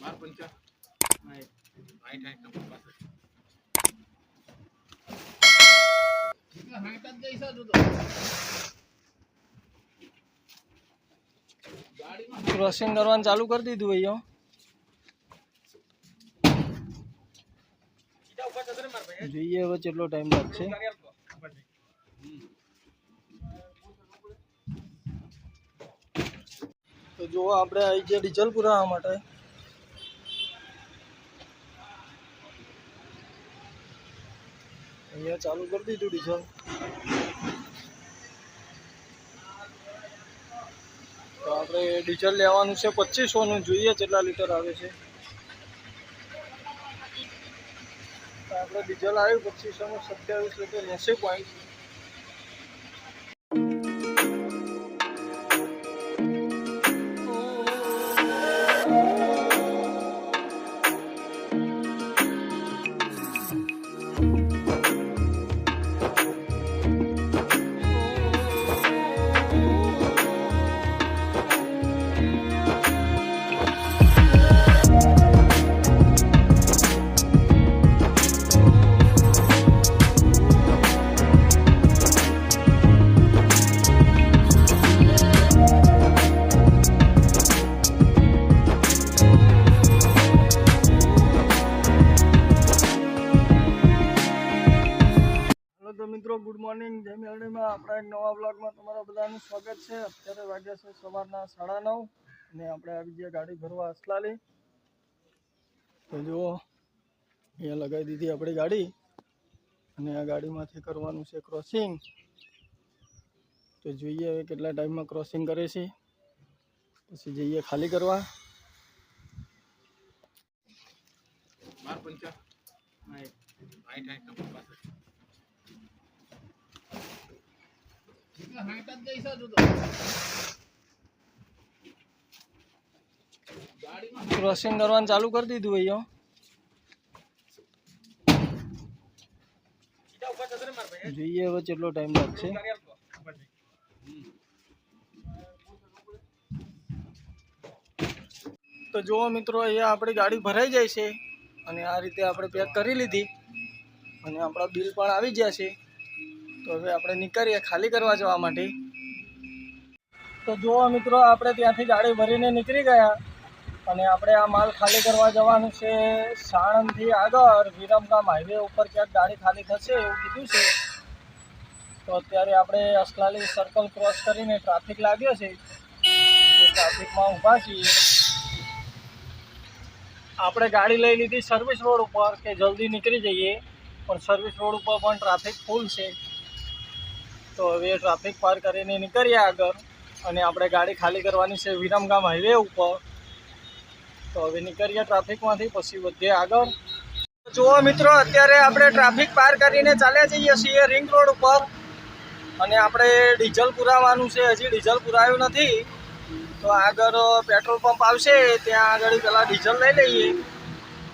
બાર પંચા આઠ આઠ નંબર પાસે. ક્રોસિંગ કરવાનું ચાલુ કરી દીધું અહીંયા જોઈએ હવે કેટલો ટાઈમ લાગશે. તો જુઓ આપણે આવી ગયા ડીઝલ પુરાવા માટે. અહીંયા ચાલુ કરી દીધું ડીઝલ તો આપણે ડીઝલ લેવાનું છે પચીસોનું, જોઈએ કેટલા લીટર આવે છે. આપણે ડીઝલ આવ્યું પચીસોનું, સત્યાવીસ લીટર, એંસી પોઈન્ટ મિત્રો ગુડ મોર્નિંગ જય મેળણીમાં આપણા એક નવા બ્લોગમાં તમારા બધાનું સ્વાગત છે. અત્યારે વાગ્યા છે સવારના સાડા નવ અને આપણે આવી ગયા ગાડી ભરવા અસલાલી. તો જુઓ, અહીંયા લગાવી દીધી આપણી ગાડી અને આ ગાડીમાંથી કરવાનું છે ક્રોસિંગ તો જોઈએ હવે કેટલા ટાઈમમાં ક્રોસિંગ કરે છે. પછી જઈએ ખાલી કરવા. બાર પંચા નંબર પાસે ક્રોસિંગ કરવાનું ચાલુ કરી દીધું અહીંયા. જોઈએ હવે કેટલો ટાઈમ લાગશે. તો જુઓ મિત્રો, અહીંયા આપણી ગાડી ભરાઈ જાય છે અને આ રીતે આપણે પેક કરી લીધી. અને આપણા બિલ પણ આવી ગયા છે. તો હવે આપણે નીકળીએ ખાલી કરવા જવા માટે. તો જુઓ મિત્રો, આપણે ત્યાંથી ગાડી ભરીને નીકળી ગયા અને આપણે આ માલ ખાલી કરવા જવાનું છે સાણંદથી આગળ. વિરમગામ હાઈવે ઉપર ક્યાંક ગાડી ખાલી થશે એવું કીધું છે. તો અત્યારે આપણે અસલાલી સર્કલ ક્રોસ કરીને ટ્રાફિક લાગ્યો છે. ટ્રાફિકમાં ઊભા છીએ. આપણે ગાડી લઈ લીધી સર્વિસ રોડ ઉપર કે જલ્દી નીકળી જઈએ. પણ સર્વિસ રોડ ઉપર પણ ટ્રાફિક ફૂલ છે. તો હવે ટ્રાફિક પાર કરીને નીકળીએ આગળ અને આપણે ગાડી ખાલી કરવાની છે વિરમગામ હાઈવે ઉપર. તો હવે નીકળીએ ટ્રાફિકમાંથી પછી વધીએ આગળ. જુઓ મિત્રો, અત્યારે આપણે ટ્રાફિક પાર કરીને ચાલ્યા જઈએ છીએ રિંગ રોડ ઉપર. અને આપણે ડીઝલ પુરાવાનું છે, હજી ડીઝલ પુરાયું નથી. તો આગળ પેટ્રોલ પંપ આવશે, ત્યાં આગળ પહેલાં ડીઝલ લઈ લઈએ.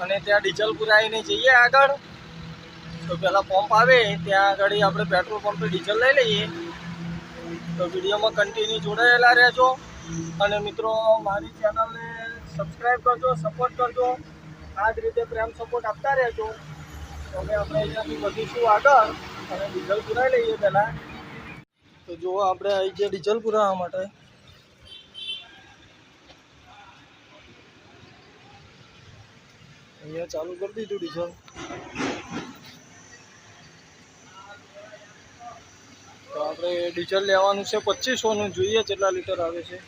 અને ત્યાં ડીઝલ પુરાવીને જઈએ આગળ. તો પહેલાં પંપ આવે, ત્યાં આગળ આપણે પેટ્રોલ પંપે ડીઝલ લઈ લઈએ. તો વિડીયોમાં કન્ટિન્યુ જોડાયેલા રહેજો. અને મિત્રો, મારી ચેનલને સબસ્ક્રાઈબ કરજો સપોર્ટ કરજો. આ જ રીતે પ્રેમ સપોર્ટ આપતા રહેજો. તો હવે આપણે અહીંયાથી વધીશું આગળ. અને ડીઝલ પુરાવી લઈએ પહેલાં. તો જુઓ, આપણે આવી જે ડીઝલ પુરાવવા માટે. અહીંયા ચાલુ કરી દીધું ડીઝલ આપણે ડીઝલ લેવાનું છે, પચીસોનું જોઈએ કેટલા લીટર આવે છે.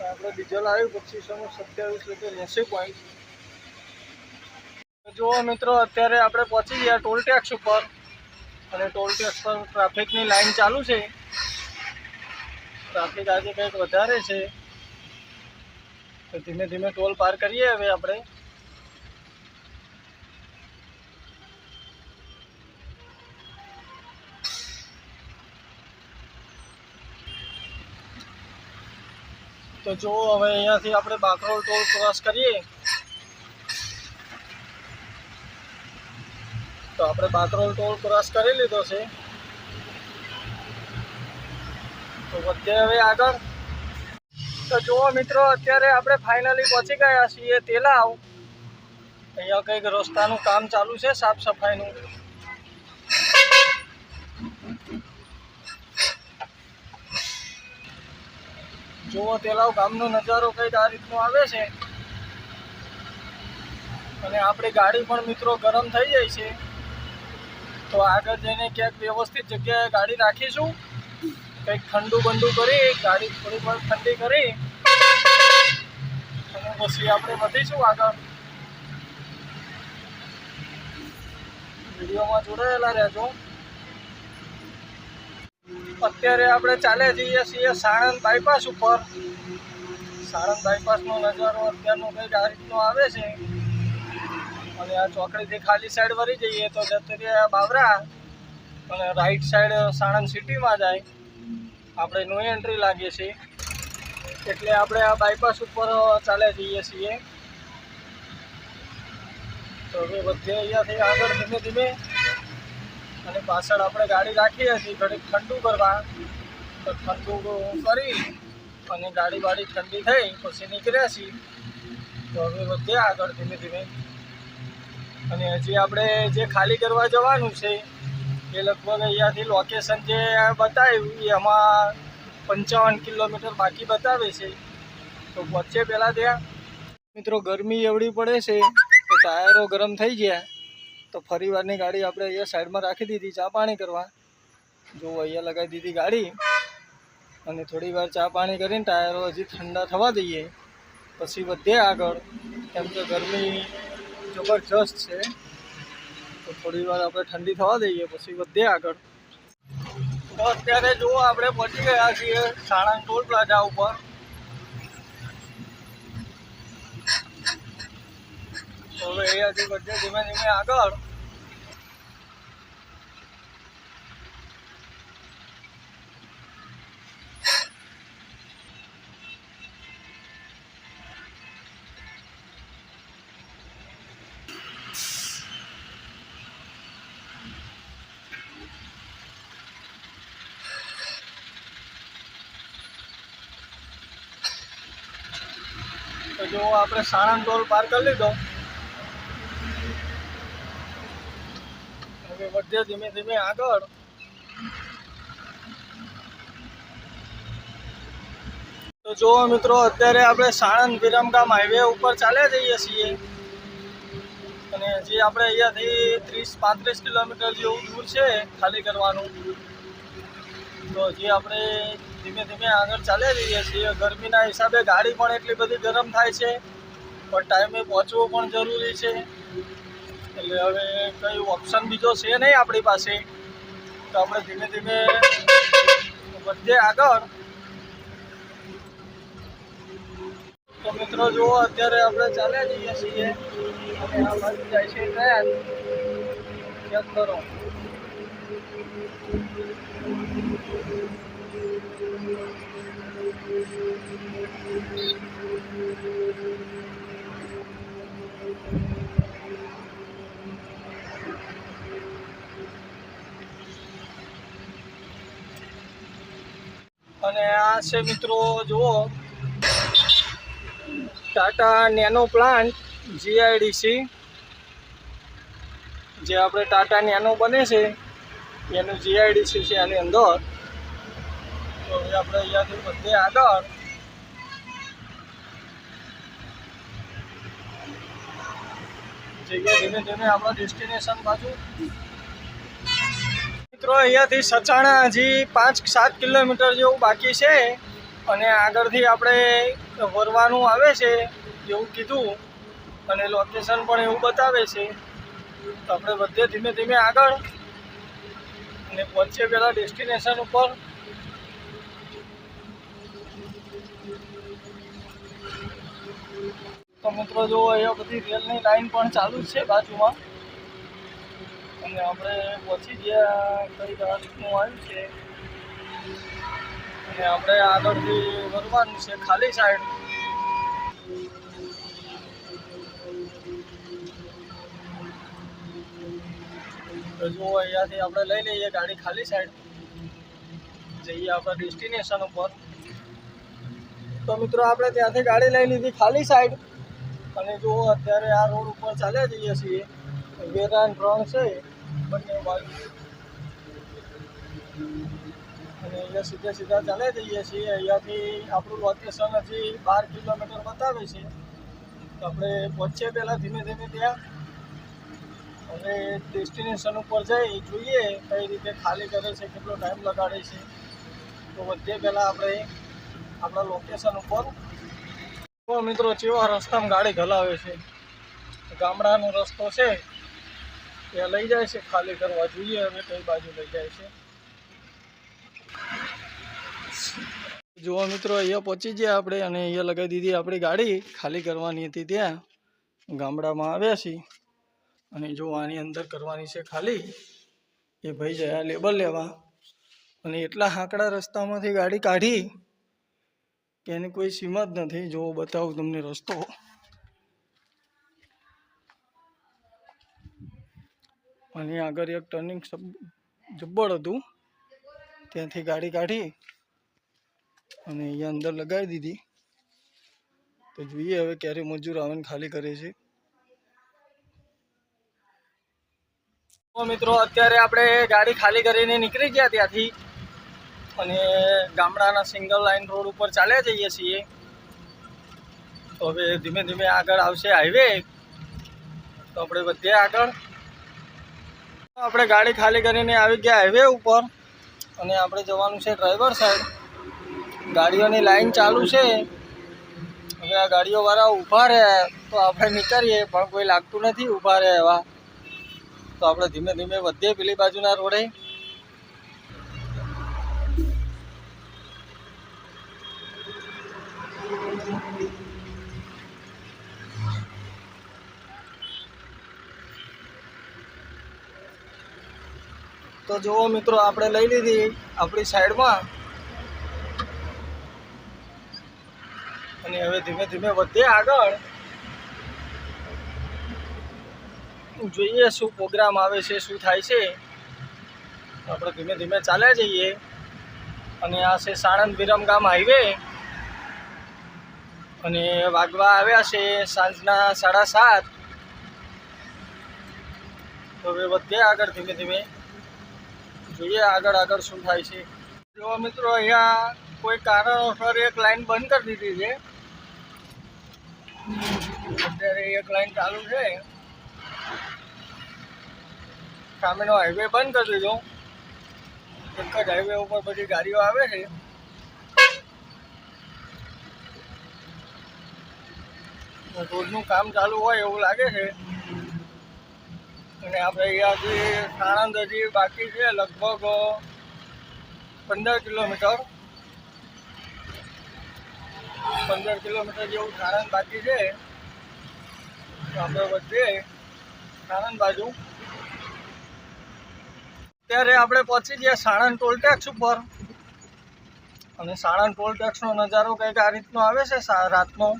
આપણે ડીઝલ આવ્યું, પચીસોનું સત્યાવીસ લીટર, એંસી પોઈન્ટ જો મિત્રો, અત્યારે આપણે પહોંચી ગયા ટોલ ટેક્સ ઉપર. અને ટોલ ટેક્સ પર ટ્રાફિકની લાઈન ચાલુ છે. ટ્રાફિક આજે કંઈક વધારે છે. તો ધીમે ધીમે ટોલ પાર કરીએ હવે આપણે. તો જો હવે અહીંયાથી આપણે બાકરોલ ટોલ ક્રોસ કરીએ. તો આપણે બાકરોલ ટોલ ક્રોસ કરી લીધો છે. તો વધીએ હવે આગળ. તો જુઓ મિત્રો, અત્યારે આપણે ફાઇનલી પહોંચી ગયા છીએ તેલાવ. અહીંયા કંઈક રસ્તાનું કામ ચાલુ છે, સાફ સફાઈનું. જુઓ તેલાવ ગામનો નજારો કંઈક આ રીતનો આવે છે. અને આપણી ગાડી પણ મિત્રો ગરમ થઈ જાય છે. તો આગળ જઈને ક્યાંક વ્યવસ્થિત જગ્યાએ ગાડી રાખીશું. કંઈક ઠંડુ બંડુ કરી, ગાડી થોડી પણ ઠંડી કરી. અને પછી આપણે વધીશું આગળ. વિડીયોમાં જોડાયેલા રહેજો. અત્યારે આપણે ચાલે જઈએ છીએ સાણંદ બાયપાસ ઉપર. સાણંદ બાયપાસનો નજારો અત્યારનો કંઈક આ રીતનો આવે છે. અને આ ચોકડીથી ખાલી સાઈડ વળી જઈએ તો જતું રહે બાબરા અને રાઈટ સાઈડ સાણંદ સિટીમાં જાય. આપણે નો એન્ટ્રી લાગીએ છીએ. એટલે આપણે આ બાયપાસ ઉપર ચાલે જઈએ છીએ. તો હવે બધે અહીંયાથી આગળ ધીમે ધીમે અને પાછળ આપણે ગાડી રાખી હતી ઘડીક ઠંડુ કરવા. તો ઠંડુ કરી અને ગાડી વાડી ઠંડી થઈ, પછી નીકળ્યા છીએ. તો હવે વધ્યા આગળ ધીમે ધીમે. અને હજી આપણે જે ખાલી કરવા જવાનું છે, એ લગભગ અહીંયાથી લોકેશન જે બતાવ્યું, એ એમાં પંચાવન કિલોમીટર બાકી બતાવે છે. તો વચ્ચે પહેલાં ત્યાં. મિત્રો, ગરમી એવડી પડે છે કે ટાયરો ગરમ થઈ ગયા. તો ફરીવારની ગાડી આપણે અહીંયા સાઈડમાં રાખી દીધી, ચા પાણી કરવા. જો અહીંયા લગાવી દીધી ગાડી. અને થોડી વાર ચા પાણી કરીને ટાયરો હજી ઠંડા થવા દઈએ. પછી વધે આગળ. કેમ કે ગરમી જબરજસ્ત છે. તો થોડી વાર આપણે ઠંડી થવા દઈએ, પછી વધે આગળ. તો અત્યારે જુઓ, આપણે પહોંચી ગયા છીએ સાણંદ ટોલ પ્લાઝા ઉપર. હવે હજુ બધે ધીમે ધીમે આગળ. તો જો આપણે સાણંદ ટોલ પાર કરી લીધો. હવે ધીમે ધીમે આગળ. તો જો મિત્રો, અત્યારે આપણે સાણંદ વિરમગામ હાઈવે ઉપર ચાલ્યા જઈએ છીએ. અને હજી આપણે અહીંયાથી ત્રીસ, પાંત્રીસ કિલોમીટર જેવું દૂર છે ખાલી કરવાનું. તો હજી આપણે ધીમે ધીમે આગળ ચાલ્યા જઈએ છીએ. ગરમીના હિસાબે ગાડી પણ એટલી બધી ગરમ થાય છે, પણ ટાઈમે પહોંચવું પણ જરૂરી છે. એટલે હવે કંઈ ઓપ્શન બીજો છે નહીં આપણી પાસે. તો આપણે ધીમે ધીમે વધીએ આગળ. તો મિત્રો જુઓ, અત્યારે આપણે ચાલ્યા જઈએ છીએ. અને આ બાજુ જાય છે ટ્રેન. ચેક કરો. અને આ છે મિત્રો, જુઓ. ટાટા નેનો પ્લાન્ટ જીઆઈડીસી જે આપણે ટાટા નેનો બને છે, એનું જીઆઈડીસી છે આની અંદર. તો હવે આપણે અહીંયાથી બધે આગળ. જઈએ ધીમે ધીમે આપણા ડેસ્ટિનેશન બાજુ મિત્રો, અહીંયાથી સચાણા હજી પાંચ સાત કિલોમીટર જેવું બાકી છે. અને આગળથી આપણે વરવાનું આવે છે એવું કીધું. અને લોકેશન પણ એવું બતાવે છે. તો આપણે બધે ધીમે ધીમે આગળ. અને પહોંચીએ પહેલાં ડેસ્ટિનેશન ઉપર. તો મિત્રો, જો અહીંયા બધી રેલની લાઈન પણ ચાલુ છે બાજુમાં. અને આપણે પહોંચી ગયા કઈ આ આવ્યું છે, અને આપણે આગળથી વરવાનું છે ખાલી સાઈડ તો જો અહીંયાથી આપણે લઈ લઈએ ગાડી ખાલી સાઈડ જઈએ આપણા ડેસ્ટિનેશન ઉપર. તો મિત્રો, આપણે ત્યાંથી ગાડી લઈ લીધી ખાલી સાઈડ અને જો અત્યારે આ રોડ ઉપર ચાલ્યા જઈએ છીએ. વેરાન ત્રણ છે. અને અહીંયા સીધા સીધા ચાલે જઈએ છીએ. અહીંયાથી આપણું લોકેશન હજી બાર કિલોમીટર બતાવે છે. તો આપણે પહોંચીએ પહેલાં ધીમે ધીમે ત્યાં. અને ડેસ્ટિનેશન ઉપર જઈ જોઈએ કઈ રીતે ખાલી કરે છે, કેટલો ટાઈમ લગાડે છે. તો વધીએ પહેલાં આપણે આપણા લોકેશન ઉપર. મિત્રો જેવા રસ્તામાં ગાડી ઘલાવે છે? ગામડાનો રસ્તો છે. ત્યાં લઈ જાય છે, ખાલી કરવા જોઈએ અને કઈ બાજુ લઈ જાય છે. જુઓ મિત્રો, અહીંયા પહોંચી ગયા આપણે અને અહીંયા લગાવી દીધી આપણી ગાડી. ખાલી કરવાની હતી ત્યાં. ગામડામાં આવ્યા છીએ. અને જો આની અંદર કરવાની છે ખાલી, એ ભાઈ જયા લેબલ લેવા. અને એટલા હાંકડા રસ્તામાંથી ગાડી કાઢી કે એની કોઈ સીમા જ નથી. જો બતાવું તમને રસ્તો. અને આગળ એક ટર્નિંગ જબ્બર હતું. ત્યાંથી ગાડી કાઢી અને અહીંયા અંદર લગાવી દીધી. તો જોઈએ હવે ક્યારે મજૂર આવે ને ખાલી કરે છે. મિત્રો, અત્યારે આપણે ગાડી ખાલી કરીને નીકળી ગયા ત્યાંથી અને ગામડાના સિંગલ લાઈન રોડ ઉપર ચાલ્યા જઈએ છીએ. તો હવે ધીમે ધીમે આગળ આવશે હાઈવે તો આપણે વધીએ આગળ. આપણે ગાડી ખાલી કરીને આવી ગયા હાઈવે ઉપર અને આપણે જવાનું છે ડ્રાઈવર સાઈડ ગાડીઓની લાઈન ચાલુ છે. હવે આ ગાડીઓવાળા ઊભા રહે તો આપણે નીકળીએ, પણ કોઈ લાગતું નથી ઊભા રહે એવા તો આપણે ધીમે ધીમે વધીએ પેલી બાજુના રોડે. તો જુઓ મિત્રો, આપણે લઈ લીધી આપણી સાઈડમાં. અને હવે ધીમે ધીમે વધીએ આગળ. જોઈએ શું પ્રોગ્રામ આવે છે, શું થાય છે. આપણે ધીમે ધીમે ચાલ્યા જઈએ. અને આ છે સાણંદ વિરમગામ હાઈવે. અને વાગવા આવ્યા છે સાંજના સાડા સાત. હવે વધીએ આગળ ધીમે ધીમે. જોઈએ આગળ આગળ શું થાય છે. જો મિત્રો અહીંયા કોઈ કારણોસર એક લાઈન બંધ કરી દીધી છે. અત્યારે એક લાઈન ચાલુ છે. સામેનો હાઈવે બંધ કરી દીધો. એક જ હાઈવે ઉપર બધી ગાડીઓ આવે છે. રોડનું કામ ચાલુ હોય એવું લાગે છે. અને આપણે અહીંયાથી સાણંદ હજી બાકી છે, લગભગ પંદર કિલોમીટર. પંદર કિલોમીટર જેવું સાણંદ બાકી છે. આપણે વધીએ સાણંદ બાજુ. અત્યારે આપણે પહોંચી ગયા સાણંદ ટોલ ટેક્સ ઉપર. અને સાણંદ ટોલ ટેક્સનો નજારો કંઈક આ રીતનો આવે છે રાતનો.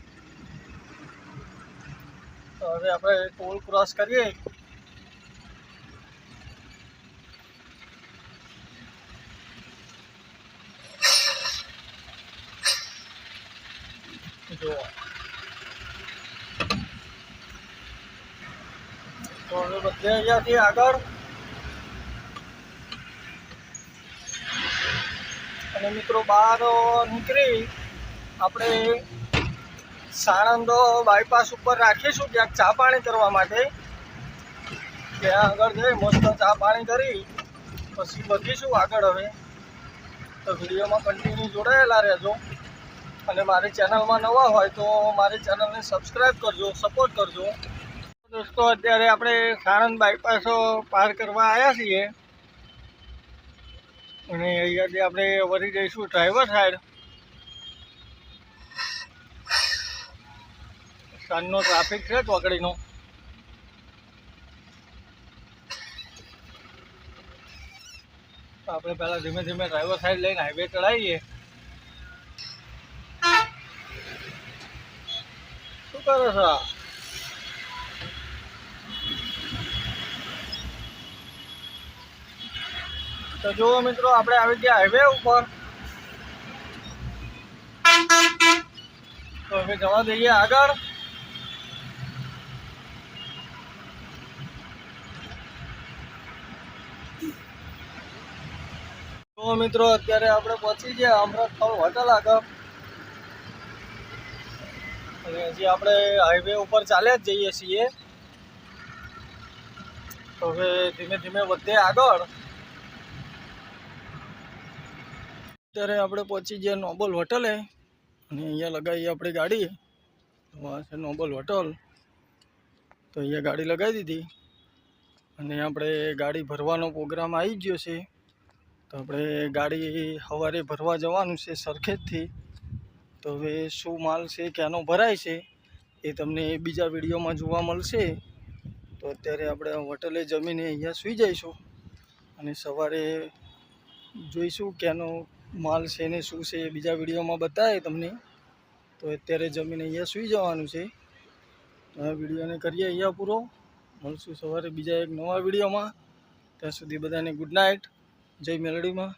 તો હવે આપણે ટોલ ક્રોસ કરીએ જો હવે અહીંયાથી આગળ. અને મિત્રો બહાર નીકળી આપણે સાણંદ બાયપાસ ઉપર રાખીશું ક્યાંક ચા પાણી કરવા માટે. ત્યાં આગળ જઈ મસ્ત ચા પાણી કરી, પછી વધીશું આગળ હવે. તો વિડીયોમાં કન્ટિન્યુ જોડાયેલા રહેજો. અને મારી ચેનલમાં નવા હોય તો મારી ચેનલને સબસ્ક્રાઈબ કરજો સપોર્ટ કરજો. દોસ્તો, અત્યારે આપણે સાણંદ બાયપાસો પાર કરવા આવ્યા છીએ. અને અહીંયાથી આપણે વળી જઈશું ડ્રાઈવર સાઈડ સાંજનો ટ્રાફિક છે ચોકડીનો આપણે પહેલાં ધીમે ધીમે ડ્રાઈવર સાઈડ લઈને હાઈવે ચડાવીએ. શું કરો છો? તો જુઓ મિત્રો, આપણે આવી ગયા હાઈવે ઉપર. તો હવે જવા દઈએ આગળ. તો મિત્રો, અત્યારે આપણે પહોંચી ગયા અમૃત થાળ હોટલ આગળ. અને હજી આપણે હાઈવે ઉપર ચાલ્યા જ જઈએ છીએ. તો હવે ધીમે ધીમે વધે આગળ. અત્યારે આપણે પહોંચી ગયા નોબલ હોટલે અને અહીંયા લગાવી આપણી ગાડી. આ છે નોબલ હોટલ. તો અહીંયા ગાડી લગાવી દીધી. અને આપણે ગાડી ભરવાનો પ્રોગ્રામ આવી ગયો છે. તો આપણે ગાડી સવારે ભરવા જવાનું છે સરખેજથી. તો હવે શું માલ છે, ક્યાંનો ભરાય છે, એ તમને બીજા વિડીયોમાં જોવા મળશે. તો અત્યારે આપણે હોટલે જમીને અહીંયા સૂઈ જઈશું. અને સવારે જોઈશું ક્યાંનો માલ છે ને શું છે એ બીજા વિડીયોમાં બતાવે તમને. તો અત્યારે જમીને અહીંયા સૂઈ જવાનું છે. આ વિડીયોને કરીએ અહીંયા પૂરો. મળશું સવારે બીજા એક નવા વિડીયોમાં. ત્યાં સુધી બધાને ગુડ નાઇટ જય મેલડીમાં.